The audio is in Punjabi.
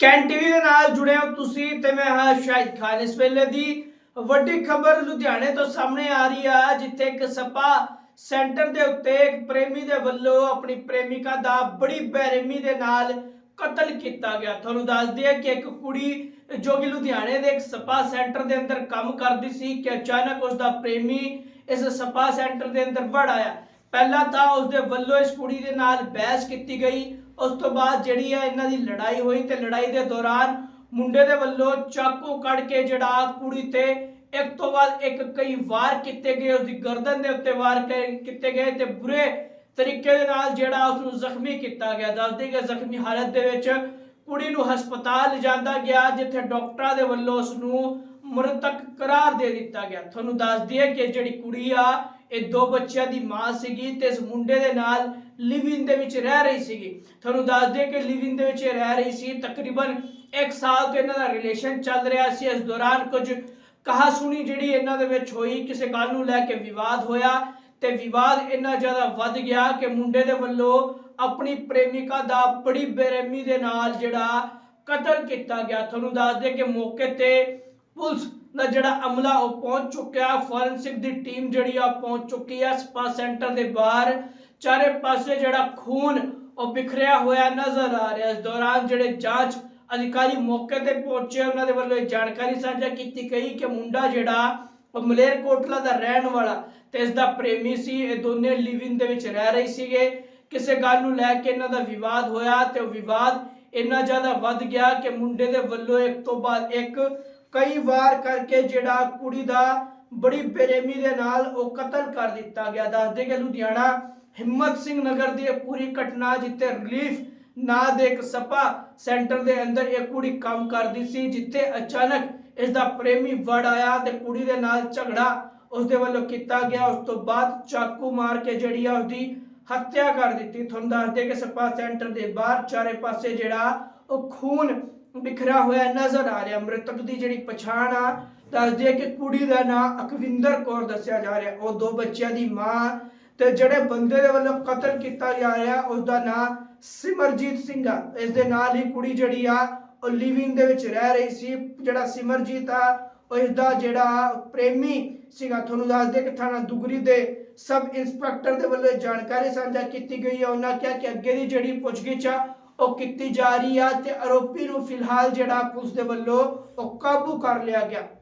ਕੈਨ ਟੀਵੀ ਦੇ ਨਾਲ ਜੁੜੇ ਹੋ ਤੁਸੀਂ ਤੇ ਮੈਂ ਹਾਂ ਸ਼ਾਹਿਦ ਖਾਨ। ਇਸ ਵੇਲੇ ਦੀ ਵੱਡੀ ਖਬਰ ਲੁਧਿਆਣੇ ਤੋਂ ਸਾਹਮਣੇ ਆ ਰਹੀ ਆ, ਜਿੱਥੇ ਇੱਕ ਸਪਾ ਸੈਂਟਰ ਦੇ ਉੱਤੇ ਇੱਕ ਪ੍ਰੇਮੀ ਦੇ ਵੱਲੋਂ ਆਪਣੀ ਪ੍ਰੇਮਿਕਾ ਦਾ ਬੜੀ ਬੇਰਹਿਮੀ ਦੇ ਨਾਲ ਕਤਲ ਕੀਤਾ ਗਿਆ। ਤੁਹਾਨੂੰ ਦੱਸ ਦਈਏ ਕਿ ਇੱਕ ਕੁੜੀ ਜੋ ਕਿ ਲੁਧਿਆਣੇ ਦੇ ਇੱਕ ਸਪਾ ਸੈਂਟਰ ਦੇ ਅੰਦਰ ਕੰਮ ਕਰਦੀ ਸੀ, ਕਿ ਅਚਾਨਕ ਉਸ ਦਾ ਪ੍ਰੇਮੀ ਇਸ ਸਪਾ ਸੈਂਟਰ ਦੇ ਅੰਦਰ ਵੜ ਆਇਆ। ਪਹਿਲਾਂ ਤਾਂ ਉਸ ਦੇ ਵੱਲੋਂ ਇਸ ਕੁੜੀ ਦੇ ਨਾਲ ਬਹਿਸ ਕੀਤੀ ਗਈ। ਉਸ ਤੋਂ ਬਾਅਦ ਜਿਹੜੀ ਹੈ ਇਹਨਾਂ ਦੀ ਲੜਾਈ ਹੋਈ ਤੇ ਲੜਾਈ ਦੇ ਦੌਰਾਨ ਮੁੰਡੇ ਦੇ ਵੱਲੋਂ ਚਾਕੂ ਕੱਢ ਕੇ ਜਿਹੜਾ ਕੁੜੀ ਤੇ ਇੱਕ ਤੋਂ ਬਾਅਦ ਇੱਕ ਕਈ ਵਾਰ ਕੀਤੇ ਗਏ ਉਸ ਦੀ ਗਰਦਨ ਦੇ ਉੱਤੇ ਵਾਰ ਕੀਤੇ ਗਏ ਤੇ ਬੁਰੇ ਤਰੀਕੇ ਦੇ ਨਾਲ ਜਿਹੜਾ ਉਸ ਨੂੰ ਜ਼ਖਮੀ ਕੀਤਾ ਗਿਆ। ਦੱਸਦੇ ਕਿ ਜ਼ਖਮੀ ਹਾਲਤ ਦੇ ਵਿੱਚ ਕੁੜੀ ਨੂੰ ਹਸਪਤਾਲ ਲਿਜਾਂਦਾ ਗਿਆ, ਜਿੱਥੇ ਡਾਕਟਰਾਂ ਦੇ ਵੱਲੋਂ ਉਸ ਨੂੰ ਮ੍ਰਿਤਕ ਕਰਾਰ ਦੇ ਦਿੱਤਾ ਗਿਆ। ਤੁਹਾਨੂੰ ਦੱਸ ਦਈਏ ਕਿ ਜਿਹੜੀ ਕੁੜੀ ਆ ਇਹ ਦੋ ਬੱਚਿਆਂ ਦੀ ਮਾਂ ਸੀਗੀ ਤੇ ਇਸ ਮੁੰਡੇ ਦੇ ਨਾਲ ਲਿਵਿੰਗ ਦੇ ਵਿੱਚ ਰਹਿ ਰਹੀ ਸੀਗੀ। ਤੁਹਾਨੂੰ ਦੱਸ ਦਈਏ ਕਿ ਲਿਵਿੰਗ ਦੇ ਵਿੱਚ ਰਹਿ ਰਹੀ ਸੀ, ਤਕਰੀਬਨ 1 ਸਾਲ ਤੋਂ ਇਹਨਾਂ ਦਾ ਰਿਲੇਸ਼ਨ ਚੱਲ ਰਿਹਾ ਸੀ। ਇਸ ਦੌਰਾਨ ਕੁਝ ਕਹਾ ਸੁਣੀ ਜਿਹੜੀ ਇਹਨਾਂ ਦੇ ਵਿੱਚ ਹੋਈ, ਕਿਸੇ ਗੱਲ ਨੂੰ ਲੈ ਕੇ ਵਿਵਾਦ ਹੋਇਆ ਤੇ ਵਿਵਾਦ ਇੰਨਾ ਜ਼ਿਆਦਾ ਵੱਧ ਗਿਆ ਕਿ ਮੁੰਡੇ ਦੇ ਵੱਲੋਂ ਆਪਣੀ ਪ੍ਰੇਮਿਕਾ ਦਾ ਬੜੀ ਬੇਰਹਿਮੀ ਦੇ ਨਾਲ ਜਿਹੜਾ ਕਤਲ ਕੀਤਾ ਗਿਆ। ਤੁਹਾਨੂੰ ਦੱਸ ਦੇ ਕਿ ਮੌਕੇ ਤੇ ਪੁਲਿਸ ਦਾ ਜਿਹੜਾ ਅਮਲਾ ਉਹ ਪਹੁੰਚ ਚੁੱਕਿਆ। ਫੋਰੈਂਸਿਕ ਦੀ ਟੀਮ ਜਿਹੜੀ ਆ ਪਹੁੰਚ ਚੁੱਕੀ ਆ। ਸਪਾ ਸੈਂਟਰ ਦੇ ਬਾਹਰ ਚਾਰੇ ਪਾਸੇ ਜਿਹੜਾ ਖੂਨ ਉਹ ਬਿਖਰਿਆ ਹੋਇਆ ਨਜ਼ਰ ਆ ਰਿਹਾ। ਇਸ ਦੌਰਾਨ ਜਿਹੜੇ ਜਾਂਚ ਅਧਿਕਾਰੀ ਮੌਕੇ ਤੇ ਪਹੁੰਚੇ, ਉਹਨਾਂ ਦੇ ਵੱਲੋਂ ਜਾਣਕਾਰੀ ਸਾਂਝਾ ਕੀਤੀ ਗਈ ਕਿ ਮੁੰਡਾ ਜਿਹੜਾ, ਉਹ ਮਲੇਰਕੋਟਲਾ ਦਾ ਰਹਿਣ ਵਾਲਾ ਤੇ ਇਸ ਦਾ ਪ੍ਰੇਮੀ ਸੀ। ਇਹ ਦੋਨੇ ਲਿਵਿੰਗ ਦੇ ਵਿੱਚ ਰਹਿ ਰਹੇ ਸੀਗੇ। ਕਿਸੇ ਗੱਲ ਨੂੰ ਲੈ ਕੇ ਇਹਨਾਂ ਦਾ ਵਿਵਾਦ ਹੋਇਆ ਤੇ ਉਹ ਵਿਵਾਦ ਇੰਨਾ ਜ਼ਿਆਦਾ ਵੱਧ ਗਿਆ ਕਿ ਮੁੰਡੇ ਦੇ ਵੱਲੋਂ ਇੱਕ ਤੋਂ ਬਾਅਦ ਇੱਕ ਕਈ ਵਾਰ ਕਰਕੇ ਜਿਹੜਾ ਕੁੜੀ ਦਾ ਬੜੀ ਬੇਰਹਿਮੀ ਦੇ ਨਾਲ ਉਹ ਕਤਲ ਕਰ ਦਿੱਤਾ ਗਿਆ। ਦੱਸਦੇ ਕਿ ਲੁਧਿਆਣਾ ਹਿੰਮਤ ਸਿੰਘ ਨਗਰ ਦੀ ਇਹ ਪੂਰੀ ਘਟਨਾ ਜਿੱਥੇ ਰਿਲੀਫ ਨਾਂ ਦੇ ਇੱਕ ਸਪਾ ਸੈਂਟਰ ਦੇ ਅੰਦਰ ਇਹ ਕੁੜੀ ਕੰਮ ਕਰਦੀ ਸੀ, ਜਿੱਥੇ ਅਚਾਨਕ ਇਸ ਦਾ ਪ੍ਰੇਮੀ ਵੜ ਆਇਆ ਤੇ ਕੁੜੀ ਦੇ ਨਾਲ ਝਗੜਾ ਉਸ ਦੇ ਵੱਲੋਂ ਕੀਤਾ ਗਿਆ। ਉਸ ਤੋਂ ਬਾਅਦ ਚਾਕੂ ਮਾਰ ਕੇ ਜਿਹੜੀ ਆ ਉਸਦੀ ਹੱਤਿਆ ਕਰ ਦਿੱਤੀ। ਤੁਹਾਨੂੰ ਦੱਸਦੇ ਕਿ ਸਪਾ ਸੈਂਟਰ ਦੇ ਬਾਹਰ ਚਾਰੇ ਪਾਸੇ ਜਿਹੜਾ ਉਹ ਖੂਨ ਬਿਖਰਿਆ ਹੋਇਆ ਨਜ਼ਰ ਆ ਰਿਹਾ। ਮ੍ਰਿਤਕ ਦੀ ਜਿਹੜੀ ਪਛਾਣ ਆ, ਦੱਸਦੇ ਕਿ ਕੁੜੀ ਦਾ ਨਾਮ ਅਕਵਿੰਦਰ ਕੌਰ ਦੱਸਿਆ ਜਾ ਰਿਹਾ। ਉਹ ਦੋ ਬੱਚਿਆਂ ਦੀ ਮਾਂ ਤੇ ਜਿਹੜੇ ਬੰਦੇ ਦੇ ਵੱਲੋਂ ਕਤਲ ਕੀਤਾ ਜਾ ਰਿਹਾ ਉਸ ਦਾ ਨਾਮ ਸਿਮਰਜੀਤ ਸਿੰਘ ਆ। ਇਸ ਦੇ ਨਾਲ ਹੀ ਕੁੜੀ ਜਿਹੜੀ ਆ, ਉਹ ਲਿਵਿੰਗ ਦੇ ਵਿੱਚ ਰਹਿ ਰਹੀ ਸੀ। ਜਿਹੜਾ ਸਿਮਰਜੀਤ ਆ, ਉਹ ਇਸ ਦਾ ਜਿਹੜਾ ਪ੍ਰੇਮੀ ਸੀਗਾ। ਤੁਹਾਨੂੰ ਦੱਸਦੇ ਕਿ ਥਾਣਾ ਦੁਗਰੀ ਦੇ ਸਬ ਇੰਸਪੈਕਟਰ ਦੇ ਵੱਲੋਂ ਜਾਣਕਾਰੀ ਸਾਂਝਾ ਕੀਤੀ ਗਈ ਹੈ ਉਹਨਾਂ ਕਿਹਾ ਕਿ ਅੱਗੇ ਦੀ ਜਿਹੜੀ ਪੁੱਛਗਿੱਛ ਆ ਉਹ ਕੀਤੀ ਜਾ ਰਹੀ ਆ ਤੇ ਆਰੋਪੀ ਨੂੰ ਫਿਲਹਾਲ ਜਿਹੜਾ ਪੁਲਿਸ ਦੇ ਵੱਲੋਂ ਉਹ ਕਾਬੂ ਕਰ ਲਿਆ ਗਿਆ।